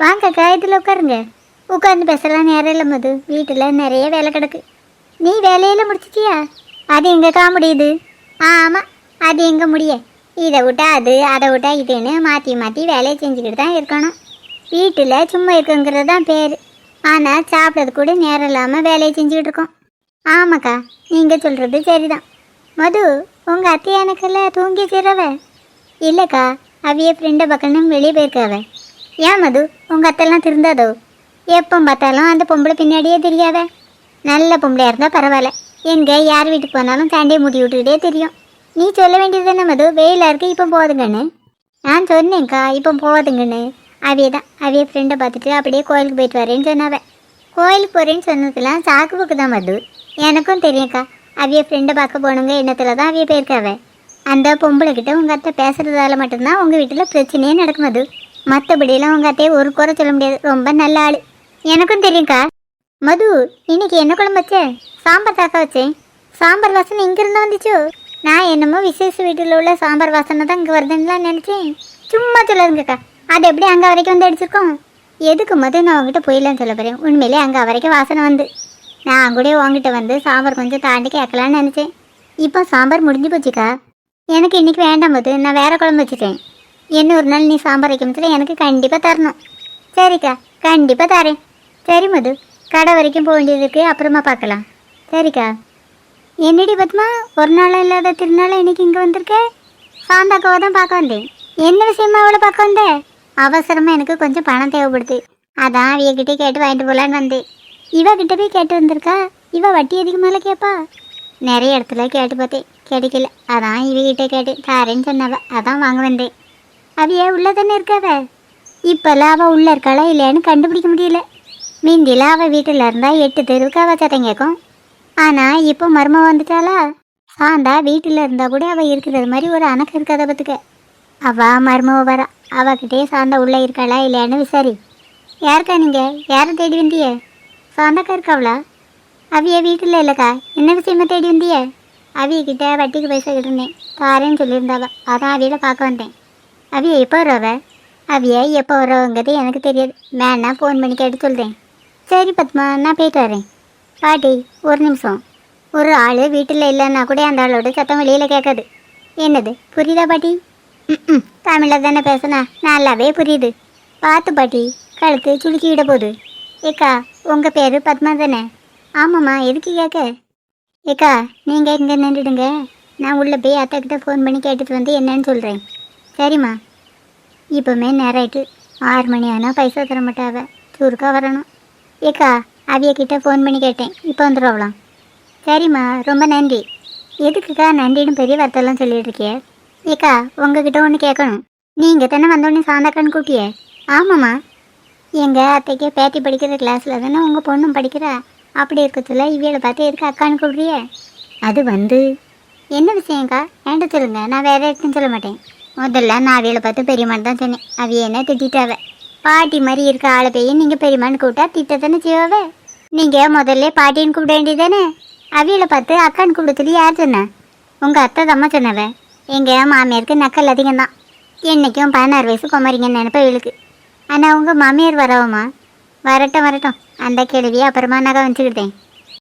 வாங்கக்கா இதில் உட்காருங்க. உட்காந்து பேசலாம் நேரம் இல்லை மது. வீட்டில் நிறைய வேலை கிடக்கு. நீ வேலையில் முடிச்சிட்டியா? அது எங்கக்கா முடியுது ஆமாம் அது எங்கே முடிய? இதை விட்டா அது அதை விட்டா இதுன்னு மாற்றி மாற்றி வேலையை செஞ்சுக்கிட்டு தான் இருக்கணும். வீட்டில் சும்மா இருக்குங்கிறது தான் பேர். ஆனால் சாப்பிட்றது கூட நேரம் இல்லாமல் வேலையை செஞ்சுக்கிட்டு இருக்கோம். ஆமாக்கா நீங்கள் சொல்கிறது சரிதான். மது உங்கள் அத்தை எனக்குல்ல தூங்கி சிறவ இல்லைக்கா அவிய ஃப்ரெண்டை பக்கம்னு வெளியே போயிருக்காவ. ஏன் மது? உங்கள் அத்தைலாம் திருந்தாதோ? எப்போ பார்த்தாலும் அந்த பொம்பளை பின்னாடியே தெரியாத. நல்ல பொம்பளையாக இருந்தால் பரவாயில்ல. எங்கே யார் வீட்டுக்கு போனாலும் சண்டையை மூடி விட்டுக்கிட்டே தெரியும். நீ சொல்ல வேண்டியது தானே மது? வெயிலாக இருக்கு இப்போ போதுங்கன்னு. நான் சொன்னேன்க்கா இப்போ போதுங்கன்னு. அவையே தான். அவிய ஃப்ரெண்டை பார்த்துட்டு அப்படியே கோயிலுக்கு போயிட்டு வரேன்னு சொன்னாவே. கோயிலுக்கு போகிறேன்னு சொன்னதுலாம் சாக்கு புக்கு தான் மது. எனக்கும் தெரியும்க்கா. அவைய ஃப்ரெண்டை பார்க்க போனவங்க எண்ணத்தில் தான் அவைய போயிருக்காவே. அந்த பொம்பளைக்கிட்ட உங்கள் அத்தை பேசுகிறதால மட்டும்தான் உங்கள் வீட்டில் பிரச்சனையே நடக்கும் மது. மற்றபடியெல்லாம் உங்கள் அத்தையை ஒரு குறை சொல்ல முடியாது. ரொம்ப நல்ல ஆள். எனக்கும் தெரியும்க்கா. மது இன்னைக்கு என்ன குழம்பு வச்சேன் சாம்பார் தாக்கா வச்சேன். சாம்பார் வாசனை இங்கேருந்து வந்துச்சோ? நான் என்னமோ விசேஷ வீட்டில் உள்ள சாம்பார் வாசனை தான் இங்கே வருதுன்னுலாம் நினச்சேன். சும்மா சொல்லாதுங்கக்கா. அது எப்படி அங்கே வரைக்கும் வந்து அடிச்சிருக்கோம்? எதுக்கு மது? நான் உங்ககிட்ட போயிடலான்னு சொல்ல போகிறேன் உண்மையிலே அங்கே வரைக்கும் வாசனை வந்து. நான் கூட உங்ககிட்ட வந்து சாம்பார் கொஞ்சம் தாண்டி கேட்கலான்னு நினச்சேன். இப்போ சாம்பார் முடிஞ்சு போச்சுக்கா. எனக்கு இன்னைக்கு வேண்டாம் போது நான் வேறு குழம்பு வச்சுட்டேன். என்ன ஒரு நாள் நீ சாம்பார் வைக்கும்போது எனக்கு கண்டிப்பாக தரணும். சரிக்கா கண்டிப்பாக தரேன். சரி மது கடை வரைக்கும் போக வேண்டியது இருக்குது அப்புறமா பார்க்கலாம். சரிக்கா. என்னடி பத்மா ஒரு நாள் இல்லாத திருநாள் இன்னைக்கு இங்கே வந்திருக்க? சாந்தாக்காவை தான் பார்க்க வந்தேன். என்ன விஷயமா அவளை பார்க்க வந்தேன் அவசரமாக எனக்கு கொஞ்சம் பணம் தேவைப்படுது. அதான் அவியக்கிட்டே கேட்டு வாங்கிட்டு போகலான்னு வந்தேன். இவ கிட்ட போய் கேட்டு வந்திருக்கா? இவ வட்டி எதுக்கு மேலே கேட்பா நிறைய இடத்துல கேட்டு பார்த்தேன். கிடைக்கல. அதான் இவகிட்ட கேட்டு தாரேன்னு சொன்னவ. அதான் வாங்க வந்தேன். அவிய உள்ள தானே இருக்காவ? இப்போல்லாம் அவள் உள்ளே இருக்காளா இல்லையான்னு கண்டுபிடிக்க முடியல. மிந்தியில் அவள் வீட்டில் இருந்தால் எட்டு தெருவுக்கு அவள் சத்தம் கேட்கும். ஆனால் இப்போ மரும வந்துட்டாளா? சாந்தா வீட்டில் இருந்தால் கூட அவள் இருக்கிறது மாதிரி ஒரு அணக்கு இருக்காத பார்த்துக்க. அவள் மர்மம் வரா அவகிட்டே சாந்தா உள்ளே இருக்காளா இல்லையான்னு விசாரி. யாருக்கா நீங்கள் யாரை தேடி வந்திய? சாந்தாக்கா இருக்காவளா? அவிய வீட்டில் இல்லைக்கா. என்ன விஷயமா தேடி வந்தியே? அவிய கிட்ட வட்டிக்கு பைசா கிட்டிருந்தேன். தாரேன்னு சொல்லியிருந்தாவ. அதான் அவியில் பார்க்க வந்தேன். அவிய எப்போ வரவ? அவிய எப்போ வரவங்கிறது எனக்கு தெரியாது. வேணா ஃபோன் பண்ணி கேட்டு சொல்கிறேன் சரி பத்மா நான் போயிட்டு வரேன். பாட்டி ஒரு நிமிஷம். ஒரு ஆள் வீட்டில் இல்லைன்னா கூட அந்த ஆளோட சத்தம் வெளியில் கேட்காது. என்னது புரியுதா பாட்டி? ம் தமிழில் தானே பேசுனா? நல்லாவே புரியுது. பார்த்து பாட்டி கழுத்து சுளுக்கி விட போகுது. ஏக்கா உங்கள் பேர் பத்மா தானே? ஆமாம்மா எதுக்கு கேட்க? ஏக்கா நீங்கள் இங்கே நின்றுடுங்க. நான் உள்ளே போய் அத்தை கிட்ட ஃபோன் பண்ணி கேட்டுட்டு வந்து என்னன்னு சொல்கிறேன் சரிம்மா. இப்போமே நேரம் ஆயிட்டு ஆறு மணி ஆனால் பைசா தர மாட்டாவ. சுருக்கா வரணும். ஏக்கா அவிய கிட்ட ஃபோன் பண்ணி கேட்டேன். இப்போ வந்துடுவாங்களாம் சரிம்மா ரொம்ப நன்றி. எதுக்குக்கா நன்றின்னு பெரிய வார்த்தைலாம் சொல்லிட்டு இருக்கிய? ஏக்கா உங்ககிட்ட ஒன்று கேட்கணும். நீங்கள் தானே வந்தோடனே சாந்தாக்கான்னு கூட்டியே? ஆமாம்மா. எங்கள் அத்தைக்கு பேத்தி படிக்கிற கிளாஸில் தானே உங்கள் பொண்ணும் படிக்கிறா? அப்படி இருக்கத்துல இவியலை பார்த்து எதுக்கு அக்கான்னு கூப்பிடுறிய? அது வந்து என்ன விஷயம்க்கா என்கிட்ட சொல்லுங்கள் நான் வேறு எடுத்துன்னு சொல்ல மாட்டேன். முதல்ல நான் அவியலை பார்த்து பெரியம்மான் தான் சொன்னேன். அவிய என்ன திட்டாவ பாட்டி மாதிரி இருக்க ஆளை போய் நீங்கள் பெரியம்மான்னு கூப்பிட்டா திட்ட தானே செய்வாவ? நீங்கள் முதல்ல பாட்டின்னு கூப்பிட வேண்டியதானே அவியலை பார்த்து அக்கான்னு கூப்பிட யார் சொன்ன? உங்கள் அத்தை தம்மா சொன்னவ. எங்கள் மாமியாருக்கு நக்கல் அதிகம் தான் என்றைக்கும் பதினாறு வயசு குமரிங்கன்னு நினைப்ப இவளுக்கு. ஆனால் உங்கள் மாமியார் வரவம்மா வரட்டும் வரட்டும். அந்த கேள்வியை அப்புறமா நகை வச்சுக்கிட்டேன்.